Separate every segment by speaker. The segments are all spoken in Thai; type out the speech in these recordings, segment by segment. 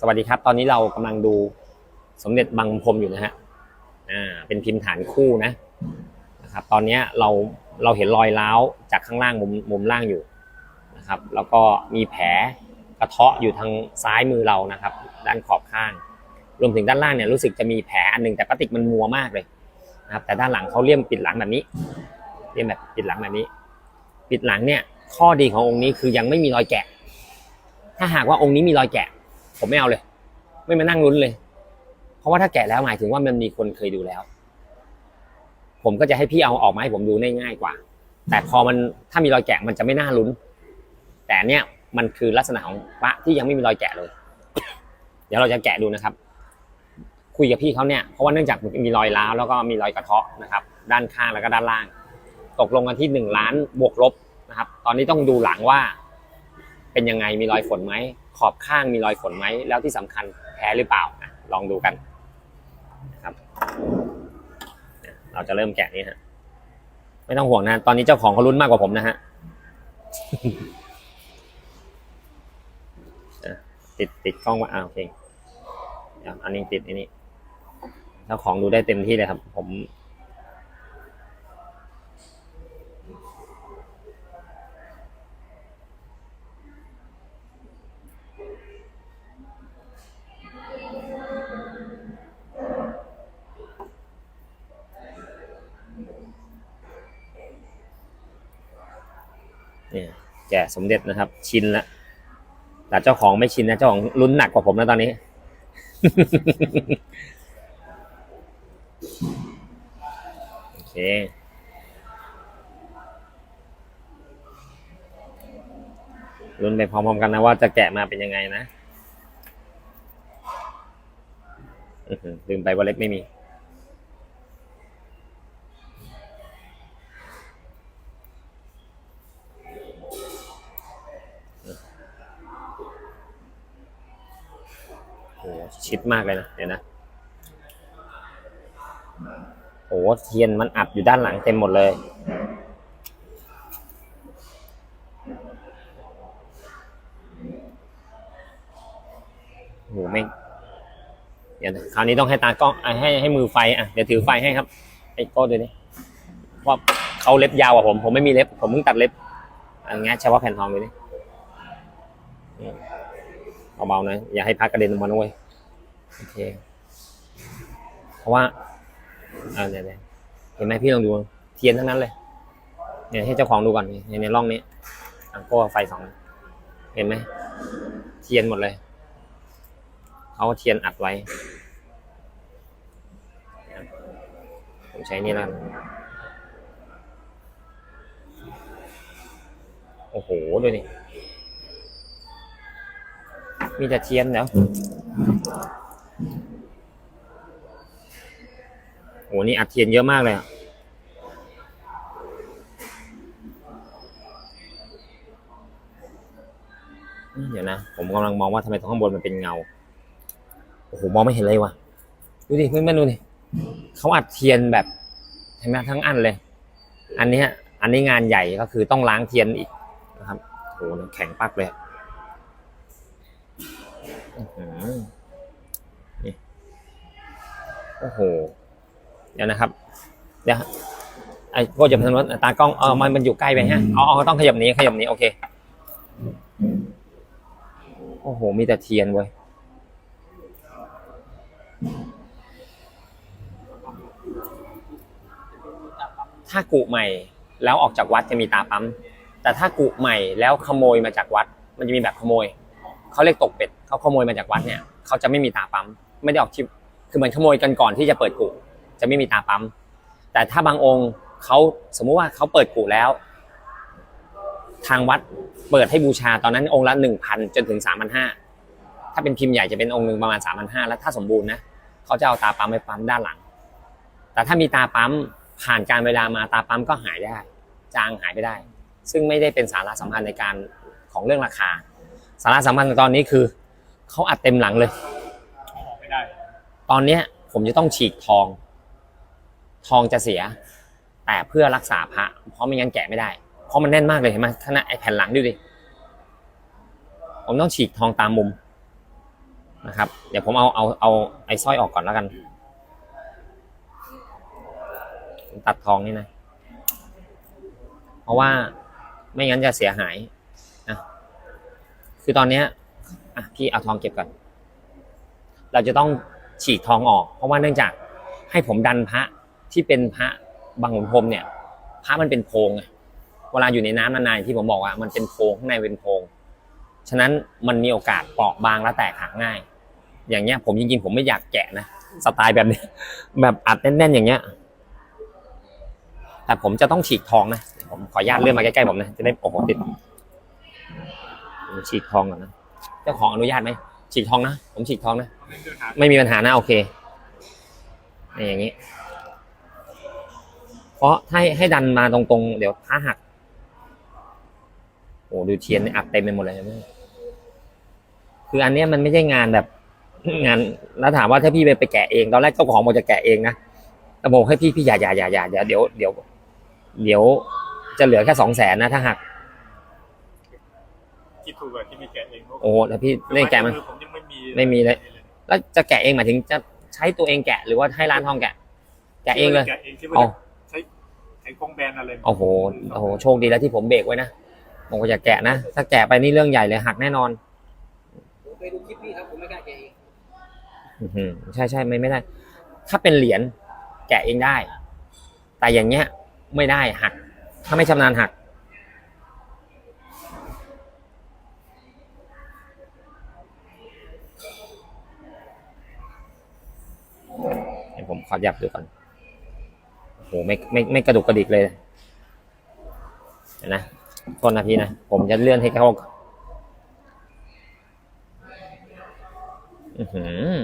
Speaker 1: สวัสดีครับ ตอนนี้เรากำลังดูสมเด็จบางพรมอยู่นะฮะอ่าเป็นพิมพ์ฐานคู่นะนะครับ ตอนนี้เราเราเห็นรอยร้าวจากข้างล่างมุมมุมล่างอยู่นะครับ แล้วก็มีแผลกระเทาะอยู่ทางซ้ายมือเรานะครับ ด้านขอบข้าง รวมถึงด้านล่างเนี่ยรู้สึกจะมีแผลอันหนึ่งแต่พลาสติกมันมัวมากเลยนะครับแต่ด้านหลังเขาเลี่ยมปิดหลังแบบนี้เลี่ยมแบบปิดหลังแบบนี้ ปิดหลังเนี่ยข้อดีขององค์นี้คือยังไม่มีรอยแกะ ถ้าหากว่าองค์นี้มีรอยแกะ ผมไม่เอาเลย ไม่มานั่งลุ้นเลย เพราะว่าถ้าแกะแล้วหมายถึงว่ามันมีคนเคยดูแล้ว ผมก็จะให้พี่เอาออกมาให้ผมดูง่ายกว่า แต่พอมันถ้ามีรอยแกะมันจะไม่น่าลุ้น แต่เนี่ยมันคือลักษณะของพระที่ยังไม่มีรอยแกะเลย เดี๋ยวเราจะแกะดูนะครับ คุยกับพี่เขาเนี่ยเพราะว่าเนื่องจากมีรอยร้าวแล้วก็มีรอยกระเทาะนะครับ ด้านข้างแล้วก็ด้านล่าง ตกลงกันที่หนึ่งล้านบวกลบนะครับ ตอนนี้ต้องดูหลังว่า เป็นยังไงมีรอยฝนไหม อบข้างมีรอยฝนไหม แล้วที่สำคัญแพ้หรือเปล่าลองดูกันนะครับเราจะเริ่มแกะนี้ฮะไม่ต้องห่วงนะ ตอนนี้เจ้าของเขาลุ้นมากกว่าผมนะฮะติดติดกล้องว่าอ้าวโอเคอันนี้ติดอันนี้เจ้าของดูได้เต็มที่เลยครับ ผม สมเด็จนะครับ ชินล้วแต่เจ้าของไม่ชินนะ เจ้าของลุ้นหนักกว่าผมนะตอนนี้ โอเคลุ้นไปพร้อมๆกันนะว่าจะแกะมาเป็นยังไงนะลืมไปว่าเล็บไม่มี โหชิด มากเลยนะเดี๋ยนะโอ้เทียนมันอัดอยู่ด้านหลังเต็มหมดเลยโหไม่งเดี๋ยวนะคราวนี้ต้องให้ตากล้องให้ให้มือไฟอะเดี๋ยวถือไฟให้ครับ ไอ้ก้ดูดิเพราะเขาเล็บยาวกว่าผม ผมไม่มีเล็บ ผมเพิ่งตัดเล็บอันงี้เฉพาะแผ่นทองดูดิอืมเบาๆนะ อย่าให้พักกระเด็นลงมานะเว้ย โอเค เพราะว่าเออเนี่ยๆเห็นไหมพี่ลองดู เทียนทั้งนั้นเลย เนี่ยให้เจ้าของดูก่อนในในร่องนี้อังโก้ไฟสองเห็นไหมเทียนหมดเลยเขาเทียนอัดไว้ผมใช้นี่แล้วโอ้โหดูนี่มีแต่เทียนแล้ว โอ้นี่อัดเทียนเยอะมากเลยอะเดี๋ยวนะ ผมกำลังมองว่าทำไมตรงข้างบนมันเป็นเงา โอ้โห มองไม่เห็นเลยว่ะ ดูดิเพื่อนๆดูดิเขาอัดเทียนแบบเห็นไหมทั้งอันเลย อันนี้อันนี้งานใหญ่ก็คือต้องล้างเทียนอีกนะครับโอ้โหแข็งปักเลยอะอื้อ โอ้โห เดี๋ยวนะครับ เดี๋ยวไอ้โก็จะพันว่าตากล้องเออมันมันอยู่ใกล้ไปฮะอ๋ออ๋อต้องขยับหนี้ขยับหนี้โอเค โอ้โห มีแต่เทียนเว้ยถ้ากุใหม่แล้วออกจากวัดจะมีตาปั๊ม แต่ถ้ากุใหม่แล้วขโมยมาจากวัด มันจะมีแบบขโมยเขาเรียกตกเป็ดเขาขโมยมาจากวัดเนี่ยเขาจะไม่มีตาปั๊ม ไม่ได้ออกชิป คือเหมือนขโมยกันก่อนที่จะเปิดกุจะไม่มีตาปั๊ม แต่ถ้าบางองค์เขาสมมุติว่าเขาเปิดกุแล้ว ทางวัดเปิดให้บูชาตอนนั้นองค์ละหนึ่งพันจนถึงสามพันห้าถ้าเป็นพิมพ์ใหญ่จะเป็นองค์หนึ่งประมาณสามพันห้าแล้วถ้าสมบูรณ์นะเขาจะเอาตาปั๊มไปปั๊มด้านหลัง แต่ถ้ามีตาปั๊มผ่านการเวลามาตาปั๊มก็หายได้ จางหายไปได้ ซึ่งไม่ได้เป็นสาระสำคัญในการของเรื่องราคา สาระสำคัญตอนนี้คือเขาอัดเต็มหลังเลย ตอนเนี้ยผมจะต้องฉีกทอง ทองจะเสีย แต่เพื่อรักษาพระเพราะไม่งั้นแกะไม่ได้ เพราะมันแน่นมากเลยเห็นไหมขนาดไอ้แผ่นหลังดูดิผมต้องฉีกทองตามมุมนะครับ เดี๋ยวผมเอาเอาเอาไอ้สร้อยออกก่อนแล้วกัน ตัดทองนี่นะ เพราะว่าไม่งั้นจะเสียหายนะคือตอนเนี้ยอะพี่เอาทองเก็บก่อน เราจะต้อง ฉีกทองออก เพราะว่าเนื่องจากให้ผมดันพระที่เป็นพระบางขุนพรมเนี่ยพระมันเป็นโพงไงเวลาอยู่ในน้ำนานๆที่ผมบอกว่ามันเป็นโพงข้างในเป็นโพงฉะนั้นมันมีโอกาสเปราะบางและแตกหักง่าย อย่างเงี้ย ผมจริงๆผมไม่อยากแกะนะสไตล์แบบนี้แบบอัดแน่นๆอย่างเงี้ย แต่ผมจะต้องฉีกทองนะผมขออนุญาตเลื่อนมาใกล้ๆผมนะจะได้โอ้โหติดฉีกทองก่อนนะเจ้าของอนุญาตไหม ฉีกทองนะ ผมฉีกทองนะ ไม่มีปัญหานะโอเคนี่อย่างนี้ เพราะถ้าให้ให้ดันมาตรงๆ เดี๋ยวผ้าหัก โอ้ดูเทียนนี่อัดเต็มไปหมดเลยนะคืออันเนี้ยมันไม่ใช่งานแบบ งานแล้วถามว่าถ้าพี่ไปไปแกะเองตอนแรกเจ้าของบอกจะแกะเองนะแต่บอกให้พี่พี่อย่าอย่าอย่าอย่าเดี๋ยวเดี๋ยวเดี๋ยวเดี๋ยวจะเหลือแค่สองแสนนะถ้าหัก
Speaker 2: คิดถูกกว่าที่มีแกะเอง
Speaker 1: โอ้โหแต่พี่เล่นแกะมัน
Speaker 2: ผมยัง ไม่มี
Speaker 1: ไม่มีเลย แล้วจะแกะเองหมายถึงจะใช้ตัวเองแกะหรือว่าให้ร้านทองแกะ แกะเองเลย
Speaker 2: แกะเองคิดว่า
Speaker 1: อ๋อ
Speaker 2: ใช้ใช้กล้องแบนอะไร
Speaker 1: โอ้โหโอ้โหโชคดีแล้วที่ผมเบรกไว้นะผมก็จะแกะนะถ้าแกะไปนี่เรื่องใหญ่เลยหักแน่นอน
Speaker 3: ผมไปดูคลิปพี่ครับผมไม่กล้าแกะเอง
Speaker 1: อื้อหือใช่ใช่ไม่ไม่ได้ ถ้าเป็นเหรียญแกะเองได้ แต่อย่างเงี้ย ไม่ได้หัก ถ้าไม่ชำนาญหัก เดี๋ยว ผมขอยับดูก่อนโอ้โหไม่ไม่ไม่กระดุกกระดิกเลยเดี๋ยวนะโทษนะพี่นะ ผมจะเลื่อนให้เข้าอือหือ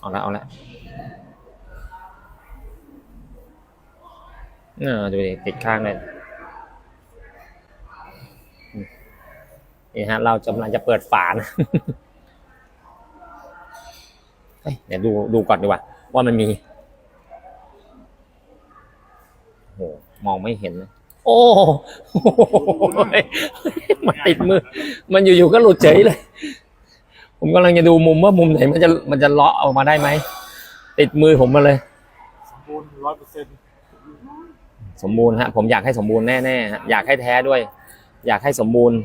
Speaker 1: เอาละเอาละเออดูดิติดข้างเลย นี่ฮะ เรากำลังจะเปิดฝานะเฮ้ยเดี๋ยวดูดูก่อนดีกว่า ว่ามันมีโอ้โหมองไม่เห็นนะโอ้โหมันติดมือ มันอยู่ๆก็หลุดเฉยเลย ผมกำลังจะดูมุมว่ามุมไหนมันจะมันจะเลาะออกมาได้ไหม ติดมือผมมาเลย
Speaker 2: สมบูรณ์ร้อยเปอร์เซ็นต์
Speaker 1: สมบูรณ์ฮะ ผมอยากให้สมบูรณ์แน่ๆฮะอยากให้แท้ด้วย อยากให้สมบูรณ์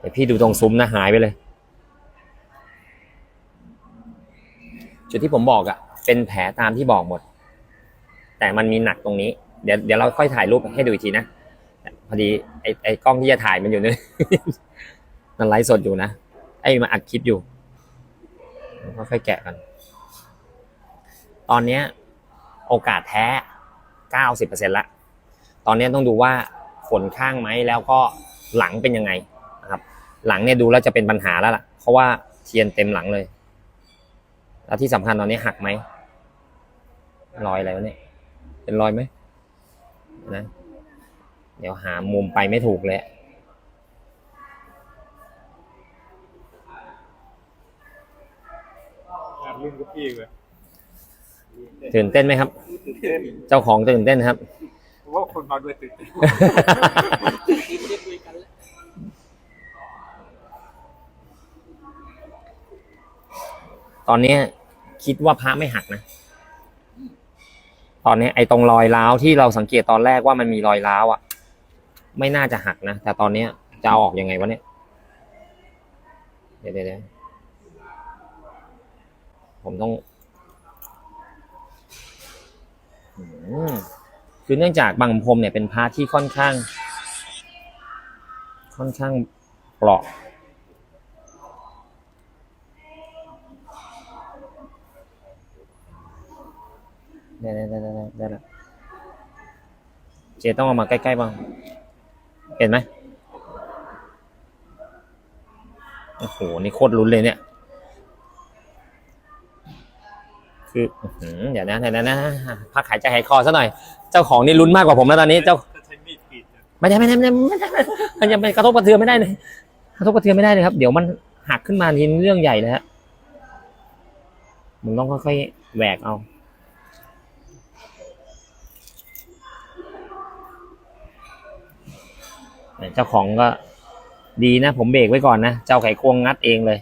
Speaker 1: เดี๋ยวพี่ดูตรงซุ้มนะหายไปเลย จุดที่ผมบอกอะ่ะเป็นแผลตามที่บอกหมด แต่มันมีหนักตรงนี้ เดี๋ยวเดี๋ยวเราค่อยถ่ายรูปให้ดูอีกทีนะพอดีไอ้ไอ้กล้องที่จะถ่ายมันอยู่นี่มันไลฟ์สดอยู่นะไอ้มาอัดคลิปอยู่ค่อยแกะกัน ตอนเนี้ยโอกาสแท้เก้าสิบเปอร์เซ็นละ ตอนนี้ต้องดูว่าฝนข้างไหมแล้วก็หลังเป็นยังไง หลังเนี่ยดูแล้วจะเป็นปัญหาแล้วล่ะ เพราะว่าเทียนเต็มหลังเลย แล้วที่สำคัญตอนนี้หักไหมรอยอะไรวะเนี่ย เป็นรอยไหมนะ เดี๋ยวหามุมไปไม่ถูกเลย
Speaker 2: งานรุ่นกับพี่เลย
Speaker 1: ตื่นเต้นไหมครับ
Speaker 2: ตื่นเต้น
Speaker 1: เจ้าของตื่นเต้นครับ
Speaker 2: เพราะว่าคนมาด้วยตื่นเต้น
Speaker 3: ทีมไม่ได้คุยกันแล้ว
Speaker 1: ตอนเนี้ยคิดว่าพระไม่หักนะ ตอนนี้ไอ้ตรงรอยร้าวที่เราสังเกตตอนแรกว่ามันมีรอยร้าวอะ ไม่น่าจะหักนะ แต่ตอนเนี้ยจะเอาออกยังไงวะเนี่ย เดี๋ยวเดี๋ยวผมต้องคือเนื่องจากบางพรมเนี่ยเป็นพระที่ค่อนข้าง ค่อนข้างเปราะ ได้ได้ได้ได้ได้ได้ละเจต้องเอามาใกล้ๆบ้าง เห็นไหมโอ้โห นี่โคตรลุ้นเลยเนี่ยคืออื้อหือเดี๋ยวนะเดี๋ยวนะนะพักหายใจหายคอซะหน่อย เจ้าของนี่ลุ้นมากกว่าผมแล้วตอนนี้ เจ้า
Speaker 2: ถ้าใช้มีดกรีดเนี่ย
Speaker 1: ไม่ได้ไม่ได้ไม่ได้ไม่ได้มันยังไปกระทบกระเทือนไม่ได้เลยกระทบกระเทือนไม่ได้เลยครับ เดี๋ยวมันหักขึ้นมาทีนเรื่องใหญ่เลยฮะมึงต้องค่อยๆแหวกเอา เจ้าของก็ดีนะ ผมเบรกไว้ก่อนนะ เจ้าไขควงงัดเองเลย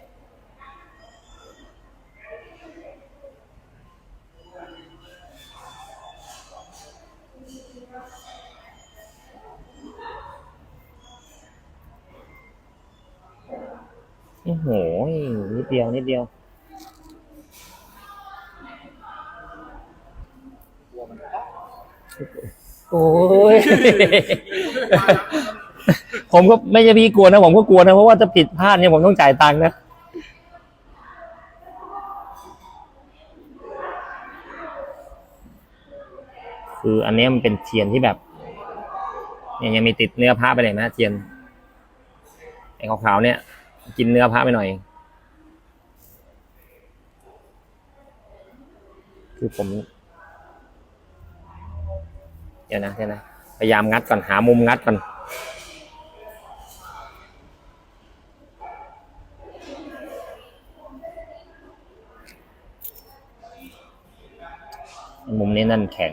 Speaker 1: โอ้โห นิดเดียว นิดเดียวโอ้ย ผมก็ไม่ใช่พี่กลัวนะ ผมก็กลัวนะ เพราะว่าจะผิดพลาดเนี่ยผมต้องจ่ายตังค์นะคืออันนี้มันเป็นเทียนที่แบบเนี่ยยังมีติดเนื้อผ้าไปเลยนะเทียนไอ้ขาวๆเนี่ย กินเนื้อผ้าไปหน่อย คือผม เดี๋ยวนะเดี๋ยวนะพยายามงัดก่อนหามุมงัดก่อน มุมนี้นั่นแข็ง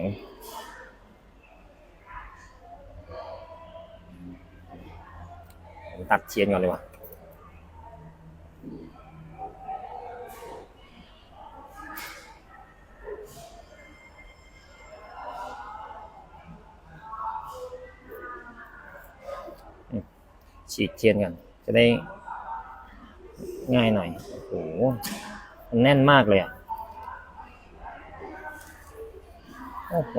Speaker 1: ตัดเทียนก่อนเลยว่ะฉีกเทียนกัน จะได้ง่ายหน่อย โอ้โห แน่นมากเลยอะ โอ้โห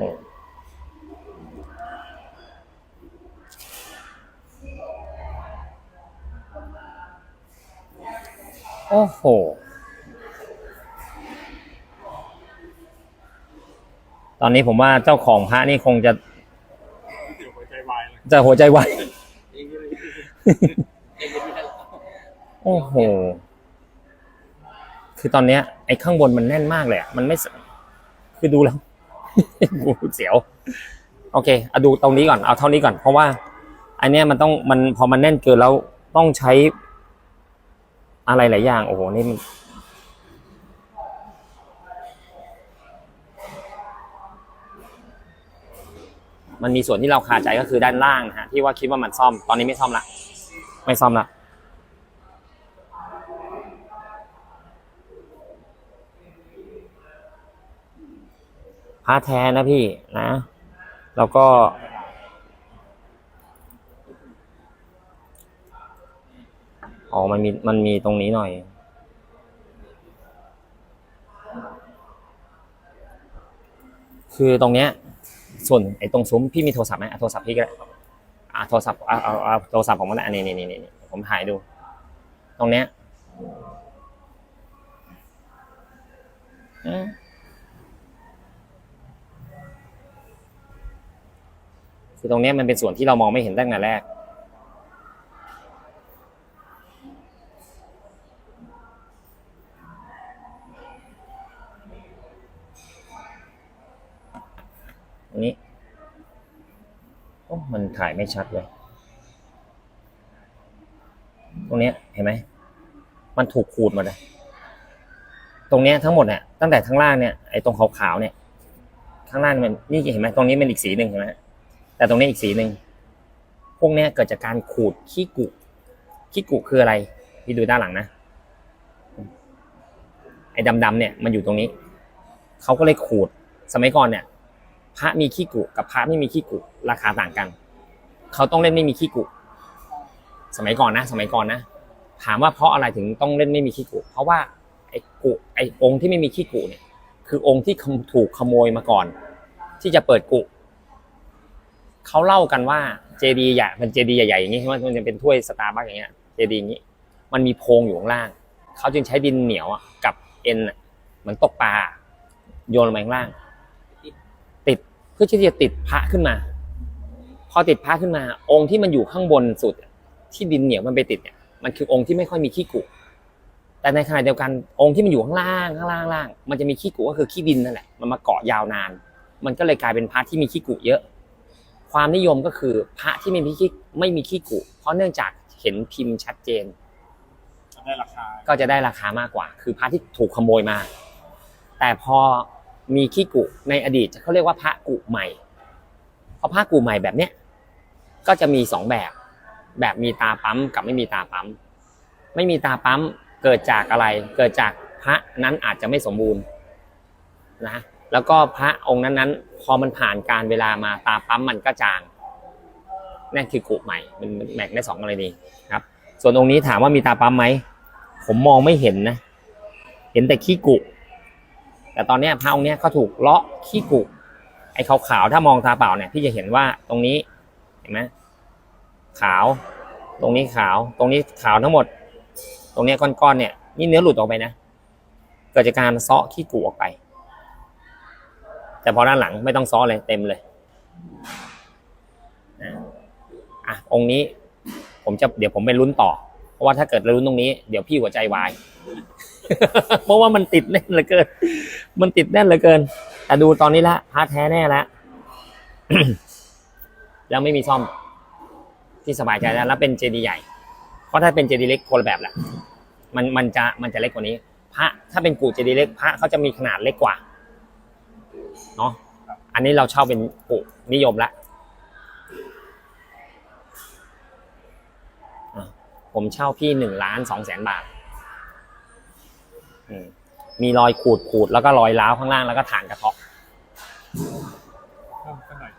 Speaker 1: โอ้โห ตอนนี้ผมว่าเจ้าของพระนี่คงจะ
Speaker 2: เดี๋ยวหัวใจวายเลย
Speaker 1: จะหัวใจวาย
Speaker 3: เองเลยเองจะมีอะไร
Speaker 1: โอ้โห คือตอนเนี้ย ไอ้ข้างบนมันแน่นมากเลยอะมันไม่สคือดูแล้วกูเสียว โอเคเอาดูตรงนี้ก่อน เอาเท่านี้ก่อน เพราะว่า อันเนี้ยมันต้อง มันพอมันแน่นเกินแล้วต้องใช้ อะไรหลายอย่าง โอ้โห นี่มันมันมีส่วนที่เราคาใจก็คือด้านล่างนะฮะที่ว่าคิดว่ามันซ่อมตอนนี้ไม่ซ่อมละไม่ซ่อมละผ้าแท้นะพี่นะ แล้วก็ อ๋อ มันมีมันมีตรงนี้หน่อย คือตรงเนี้ย ส่วนไอ้ตรงซุ้มพี่มีโทรศัพท์ไหมโทรศัพท์พี่ก็ได้อ่าโทรศัพท์เอาเอาเอาโทรศัพท์ผมก็ได้อันนี้นี่นี่นี่ผมถ่ายดู ตรงเนี้ยคือตรงเนี้ยมันเป็นส่วนที่เรามองไม่เห็นตั้งแต่แรก ตรงนี้ โอ้ มัน ถ่ายไม่ชัดเลย ตรงเนี้ยเห็นไหม มันถูกขูดหมดเลย ตรงเนี้ยทั้งหมดเนี่ยตั้งแต่ข้างล่างเนี่ยไอ้ตรงขาวๆเนี่ย ข้างล่างมันนี่เห็นไหมตรงนี้เป็นอีกสีหนึ่งเห็นไหมแต่ตรงนี้อีกสีหนึ่งพวกเนี้ยเกิดจากการขูดขี้กุขี้กุคืออะไรพี่ดูด้านหลังนะไอ้ดำๆเนี่ยมันอยู่ตรงนี้เขาก็เลยขูดสมัยก่อนเนี่ยพระมีขี้กุกับพระไม่มีขี้กุราคาต่างกัน เขาต้องเล่นไม่มีขี้กุ สมัยก่อนนะ สมัยก่อนนะ ถามว่าเพราะอะไรถึงต้องเล่นไม่มีขี้กุ เพราะว่าไอ้กุไอ้องค์ที่ไม่มีขี้กุเนี่ย คือองค์ที่ถูกขโมยมาก่อน ที่จะเปิดกุเขาเล่ากันว่าเจดีย์ใหญ่เป็นเจดีย์ใหญ่ๆอย่างนี้ใช่ไหมมันจะเป็นถ้วยสตาร์บัคอย่างเงี้ยเจดีย์อย่างนี้ มันมีโพรงอยู่ข้างล่าง เขาจึงใช้ดินเหนียวอะกับเอ็นอะเหมือนตกปลาโยนลงไปข้างล่าง ติดเพื่อที่จะติดพระขึ้นมา อติดพระขึ้นมา องค์ที่มันอยู่ข้างบนสุด ที่ดินเหนียวมันไปติดเนี่ยมันคือองค์ที่ไม่ค่อยมีขี้กุแต่ในขณะเดียวกันองค์ที่มันอยู่ข้างล่างข้างล่างล่าง มันจะมีขี้กุก็คือขี้ดินนั่นแหละมันมาเกาะยาวนาน มันก็เลยกลายเป็นพระที่มีขี้กุเยอะ ความนิยมก็คือพระที่ไม่มีขี้ไม่มีขี้กุเพราะเนื่องจากเห็นพิมพ์ชัดเจน
Speaker 2: ได้ราคา
Speaker 1: ก็จะได้ราคามากกว่า คือพระที่ถูกขโมยมา แต่พอมีขี้กุในอดีตเขาเรียกว่าพระกุใหม่เพราะพระกุใหม่แบบเนี้ย ก็จะมีสองแบบ แบบมีตาปั๊มกับไม่มีตาปั๊ม ไม่มีตาปั๊มเกิดจากอะไร เกิดจากพระนั้นอาจจะไม่สมบูรณ์นะแล้วก็พระองค์นั้นๆ พอมันผ่านการเวลามาตาปั๊มมันก็จางนั่นคือกุใหม่มันแบ่งได้สองกรณีครับ ส่วนองค์นี้ถามว่ามีตาปั๊มไหมผมมองไม่เห็นนะ เห็นแต่ขี้กุ แต่ตอนนี้พระองค์เนี้ยเขาถูกเลาะขี้กุไอ้ขาวๆถ้ามองตาเปล่าเนี่ยพี่จะเห็นว่าตรงนี้ ห็นไหมขาว ตรงนี้ขาว ตรงนี้ขาวทั้งหมด ตรงนี้ก้อนๆเนี่ยนี่เนื้อหลุดออกไปนะเกิดจากการซาะขี้กุออกไป แต่พอด้านหลังไม่ต้องซ้อเลยเต็มเลยนะอะองค์นี้ ผมจะเดี๋ยวผมไปลุ้นต่อ เพราะว่าถ้าเกิดลุ้นตรงนี้เดี๋ยวพี่หัวใจวายเพราะว่ามันติดแน่นเหลือเกิน มันติดแน่นเหลือเกินแต่ดูตอนนี้ละพาร์ทแท้แน่แล้ว แล้วไม่มีซ่อมที่สบายใจแล้วแล้วเป็นเจดีย์ใหญ่ เพราะถ้าเป็นเจดีย์เล็กคนละแบบแหละมันมันจะมันจะเล็กกว่านี้ พระถ้าเป็นกูเจดีย์เล็กพระเขาจะมีขนาดเล็กกว่าเนาะอันนี้เราเช่าเป็นกุนิยมละผมเช่าพี่หนึ่งล้านสองแสนบาทมีรอยขูดขูดแล้วก็รอยร้าวข้างล่างแล้วก็ฐานกระเทาะ
Speaker 2: เพิ่มสักหน่อย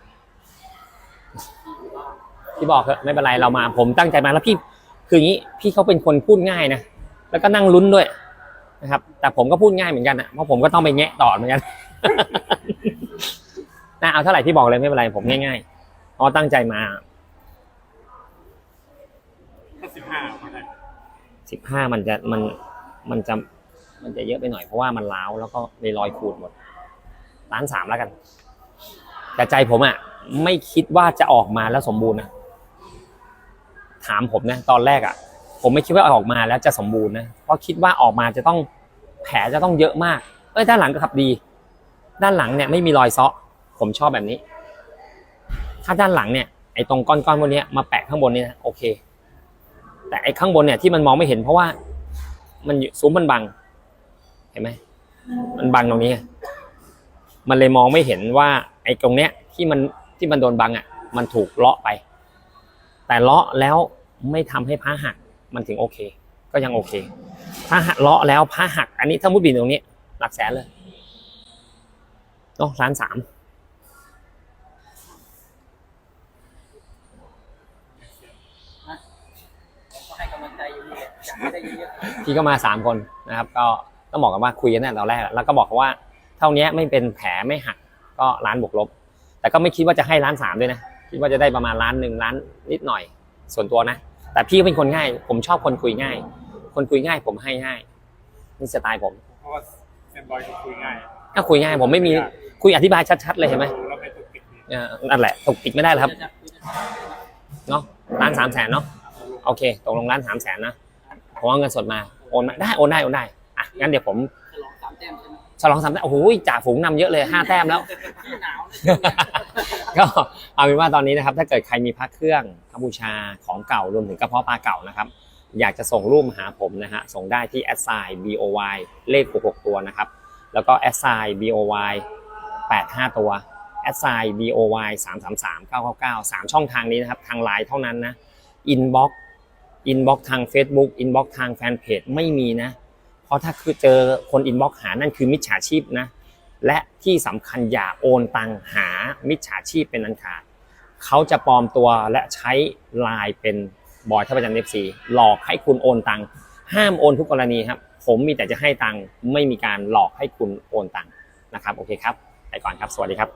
Speaker 1: พี่บอกเถอะไม่เป็นไรเรามา ผมตั้งใจมาแล้วพี่คืออย่างนี้พี่เขาเป็นคนพูดง่ายนะแล้วก็นั่งลุ้นด้วยนะครับ แต่ผมก็พูดง่ายเหมือนกันนะเพราะผมก็ต้องไปแงะต่อเหมือนกันนะเอาเท่าไหร่ที่บอกเลยไม่เป็นไรผมง่ายๆเพราะตั้งใจมา
Speaker 2: ถ้าสิบห้ามาได้
Speaker 1: สิบห้ามันจะมันมันจะมันจะเยอะไปหน่อยเพราะว่ามันล้าวแล้วก็มีรอยขูดหมดล้านสามแล้วกัน แต่ใจผมอะไม่คิดว่าจะออกมาแล้วสมบูรณ์นะ ถามผมนะตอนแรกอะ ผมไม่คิดว่าออกมาแล้วจะสมบูรณ์นะเพราะคิดว่าออกมาจะต้องแผลจะต้องเยอะมาก เอ้ยด้านหลังก็ขับดี ด้านหลังเนี่ยไม่มีรอยซาะผมชอบแบบนี้ ถ้าด้านหลังเนี่ยไอ้ตรงก้อนๆพวกนี้มาแปะข้างบนนี่นะโอเค แต่ไอ้ข้างบนเนี่ยที่มันมองไม่เห็นเพราะว่า มันซุ้มมันบัง เห็นไหมมันบังตรงนี้ มันเลยมองไม่เห็นว่า ไอ้ตรงเนี้ยที่มันที่มันโดนบังอะ มันถูกเลาะไป แต่เลาะแล้ว ไม่ทำให้ผ้าหักมันถึงโอเค ก็ยังโอเค ถ้าหักเลาะแล้วผ้าหัก อันนี้ถ้ามุดบินตรงนี้ หลักแสนเลยโอ้ล้านสาม
Speaker 3: ก็ให้กำลังใจอยู่นี่อยากให้ได้เยอะ
Speaker 1: พี่ก็มาสามคนนะครับ ก็ต้องบอกกันว่าคุยกันตั้งแต่ตอนแรกแล้วก็บอกว่าเท่านี้ไม่เป็นแผลไม่หักก็ล้านบวกลบ แต่ก็ไม่คิดว่าจะให้ล้านสามด้วยนะ คิดว่าจะได้ประมาณล้านหนึ่งล้านนิดหน่อยส่วนตัวนะ แต่พี่ก็เป็นคนง่าย ผมชอบคนคุยง่าย คนคุยง่าย ผมให้ง่ายนี่สไตล์ผม
Speaker 2: เพราะว่าเซนบอยก็คุยง่าย
Speaker 1: ถ้าคุยง่าย ผมไม่มีคุยอธิบายชัดๆเลยเห็นไหม
Speaker 2: เราไม่ตุกติกนี่
Speaker 1: เออนั่นแหละตกติดไม่ได้หรอกครับ
Speaker 3: จะจะ
Speaker 1: เนาะล้านสามแสนเนาะโอเคตกลงล้านสามแสนนะผมเอาเงินสดมาโอนมาได้โอนได้โอนได้อะงั้นเดี๋ยวผม
Speaker 3: ฉลองสามแต้มใช่ไหม
Speaker 1: ฉลองสามแต้มโอ้โหจ่าฝูงนำเยอะเลยห้าแต้มแล้ว
Speaker 3: ที่หนาว
Speaker 1: ก็เอาเป็นว่าตอนนี้นะครับ ถ้าเกิดใครมีพระเครื่องพระบูชาของเก่ารวมถึงกระเพาะปลาเก่านะครับ อยากจะส่งรูปมาหาผมนะฮะส่งได้ที่ s i boy เลข66ตัวนะครับ แล้วก็ s i boy 85ตัว s i boy 333 999 3ช่องทางนี้นะครับทางไลน์เท่านั้นนะ inbox inbox ทาง Facebook inbox ทางแฟนเพจไม่มีนะ เพราะถ้าคือเจอคน inbox หานั่นคือมิจฉาชีพนะ และที่สำคัญอย่าโอนตังหามิจฉาชีพเป็นอันขาดเขาจะปลอมตัวและใช้ไลน์เป็นบอยท่าประจันเอฟซีหลอกให้คุณโอนตังห้ามโอนทุกกรณีครับ ผมมีแต่จะให้ตังไม่มีการหลอกให้คุณโอนตังนะครับ โอเคครับ ไปก่อนครับ สวัสดีครับ